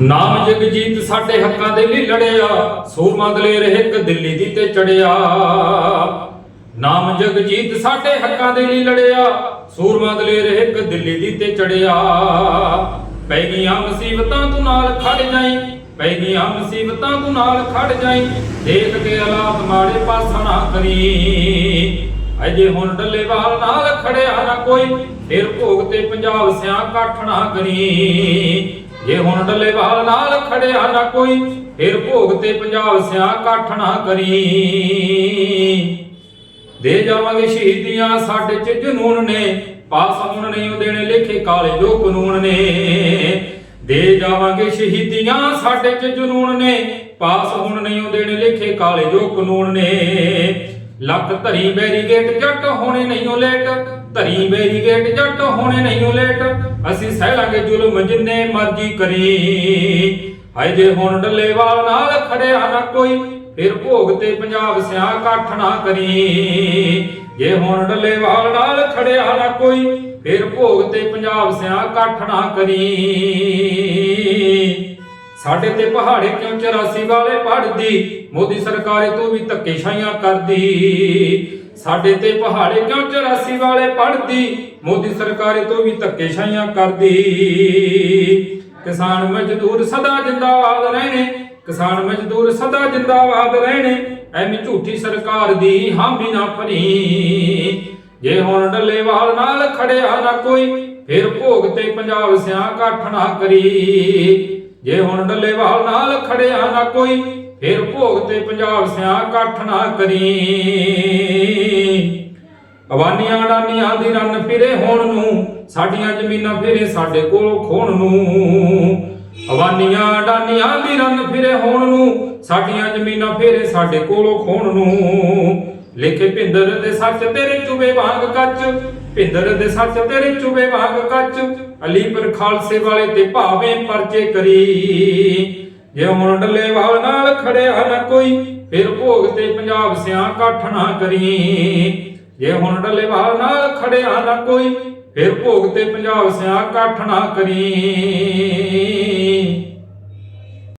ਨਾਮ ਜਗਜੀਤ ਸਾਡੇ ਹੱਕਾਂ ਦੇ ਲਈ ਲੜਿਆ, ਸੂਰਮਾ ਦਲੇਰ ਇੱਕ ਦਿੱਲੀ ਦੀ ਤੇ ਚੜਿਆ। ਨਾਮ ਜਗਜੀਤ ਸਾਡੇ ਹੱਕਾਂ ਦੇ ਲਈ ਲੜਿਆ, ਸੂਰਮਾ ਦਲੇਰ ਇੱਕ ਦਿੱਲੀ ਦੀ ਤੇ ਚੜਿਆ। ਪੈ ਗਈਆਂ ਮੁਸੀਬਤਾਂ ਤੂੰ ਨਾਲ ਖੜ ਜਾਈ, ਪੈ ਗਈਆਂ ਮੁਸੀਬਤਾਂ ਤੂੰ ਨਾਲ ਖੜ ਜਾਈ, ਦੇਖ ਕੇ ਹਾਲਾਤ ਮਾੜੇ ਪਾਸਾ ਨਾ ਕਰੀ। ਅਜੇ ਹੁਣ ਡੱਲੇਵਾਲ ਨਾਲ ਖੜਿਆ ਨਾ ਕੋਈ, ਫਿਰ ਭੋਗ ਤੇ ਪੰਜਾਬ ਸਿਆਂ ਕੱਠ ਕਰੀ। ਜੇ ਹੁਣ ਡੱਲੇਵਾਲ ਨਾਲ ਖੜਿਆ ਨਾ ਕੋਈ, ਫਿਰ ਭੋਗ ਤੇ ਪੰਜਾਬ ਸਿਆਂ ਕੱਠ ਕਰੀ। ਦੇ ਜਾਵਾਂਗੇ ਸ਼ਹੀਦੀਆਂ ਸਾਡੇ ਚ ਜਨੂਨ ਨੇ, ਪਾਸ ਹੁਣ ਨਹੀਂ ਉਹ ਦੇਣੇ ਲਿਖੇ ਕਾਲੇ ਜੋ ਕਾਨੂੰਨ ਨੇ। ਦੇ ਜਾਵਾਂਗੇ ਸ਼ਹੀਦੀਆਂ ਸਾਡੇ ਚ ਜਨੂਨ ਨੇ, ਪਾਸ ਹੁਣ ਨਹੀਂ ਉਹ ਦੇਣੇ ਲਿਖੇ ਕਾਲੇ ਜੋ ਕਾਨੂੰਨ ਨੇ। ਲੱਖ ਧਰੀ ਬੈਰੀਗੇਟ ਜੱਟ ਹੋਣੇ ਨਹੀਂ ਲੇਟ। ਧਰੀ ਬੈਰੀਗੇਟ ਜੱਟ ਹੋਣੇ ਨਹੀਂ ਲੇਟ। ਅਸੀਂ ਸਹਿ ਲਾਂਗੇ ਜ਼ੁਲਮ ਜਿੰਨੇ ਮਰਜ਼ੀ ਕਰੀ। ਹਾਏ ਜੇ ਹੁਣ ਡੱਲੇਵਾਲ ਨਾਲ ਖੜਿਆ ਨਾ ਕੋਈ, ਫਿਰ ਭੋਗ ਤੇ ਪੰਜਾਬ ਸਿਆ ਇਕੱਠ ਨਾ ਕਰੀ। ਜੇ ਹੁਣ ਡੱਲੇਵਾਲ ਨਾਲ ਖੜਿਆ ਨਾ ਕੋਈ, ਫਿਰ ਭੋਗ ਤੇ ਪੰਜਾਬ ਸਿਆ ਇਕੱਠ ਨਾ ਕਰੀ। ਸਾਡੇ ਤੇ ਪਹਾੜੇ ਕਿਉਂ 84 ਵਾਲੇ ਪੜਦੀ ਮੋਦੀ ਸਰਕਾਰ ਤੂੰ ਵੀ ਧੱਕੇਸ਼ਾਹੀਆਂ ਕਰਦੀ। ਸਾਡੇ ਤੇ ਪਹਾੜੇ ਕਿਉਂ 84 ਵਾਲੇ ਪੜਦੀ ਮੋਦੀ ਸਰਕਾਰ ਤੂੰ ਵੀ ਧੱਕੇਸ਼ਾਹੀਆਂ ਕਰਦੀ। ਕਿਸਾਨ ਮਜ਼ਦੂਰ ਸਦਾ ਜਿੰਦਾਬਾਦ ਰਹਿਣੇ। ਕਿਸਾਨ ਮਜ਼ਦੂਰ ਸਦਾ ਜਿੰਦਾਬਾਦ ਰਹਿਣੇ। ਐਵੇਂ ਝੂਠੀ ਸਰਕਾਰ ਦੀ ਹਾਮੀ ਨਾ ਭਰੀ। ਜੇ ਹੁਣ ਡੱਲੇਵਾਲ ਨਾਲ ਖੜਿਆ ਨਾ ਕੋਈ, ਫਿਰ ਭੋਗ ਤੇ ਪੰਜਾਬ ਸਿਆਂ ਇਕੱਠ ਨਾ ਕਰੀ। ਜੇ ਹੁਣ ਡੱਲੇਵਾਲ ਨਾਲ ਖੜਿਆ ਨਾ ਕੋਈ, ਫਿਰ ਭੋਗ ਤੇ ਪੰਜਾਬ ਸਿਆਂ ਇਕੱਠ ਨਾ ਕਰੀ। ਅਵਾਨੀਆਂ ਡਾਨੀਆਂ ਦੀ ਰੰਨ ਫਿਰੇ ਹੋਣ ਨੂੰ, ਸਾਡੀਆਂ ਜ਼ਮੀਨਾਂ ਫਿਰੇ ਸਾਡੇ ਕੋਲੋਂ ਖੋਣ ਨੂੰ। ਅਵਾਨੀਆਂ ਡਾਨੀਆਂ ਦੀ ਰੰਨ ਫਿਰੇ ਹੋਣ ਨੂੰ, ਸਾਡੀਆਂ ਜ਼ਮੀਨਾਂ ਫਿਰੇ ਸਾਡੇ ਕੋਲੋਂ ਖੋਣ ਨੂੰ। ਲਿਖੇ ਭਿੰਦਰ ਦੇ ਸੱਚ ਤੇਰੇ ਚੁਬੇ ਵਾਂਗ ਕੱਚ ਭਿੰਦਰ ਦੇ ਸੱਚ ਤੇਰੇ ਚੁਬੇ ਵਾਂਗ ਕੱਚ, ਅਲੀਪੁਰ ਖਾਲਸੇ ਵਾਲੇ ਤੇ ਭਾਵੇਂ ਪਰਚੇ ਕਰੀ। ਜੇ ਹੁਣ ਡੱਲੇਵਾਲ ਨਾਲ ਖੜਿਆ ਨਾ ਕੋਈ, ਫਿਰ ਭੋਗ ਤੇ ਪੰਜਾਬ ਸਿਆਂ ਕਾਠ ਨਾ ਕਰੀ। ਜੇ ਹੁਣ ਡੱਲੇਵਾਲ ਨਾਲ ਖੜਿਆ ਨਾ ਕੋਈ, ਫਿਰ ਭੋਗ ਤੇ ਪੰਜਾਬ ਸਿਆਂ ਕਾਠ ਨਾ ਕਰੀ।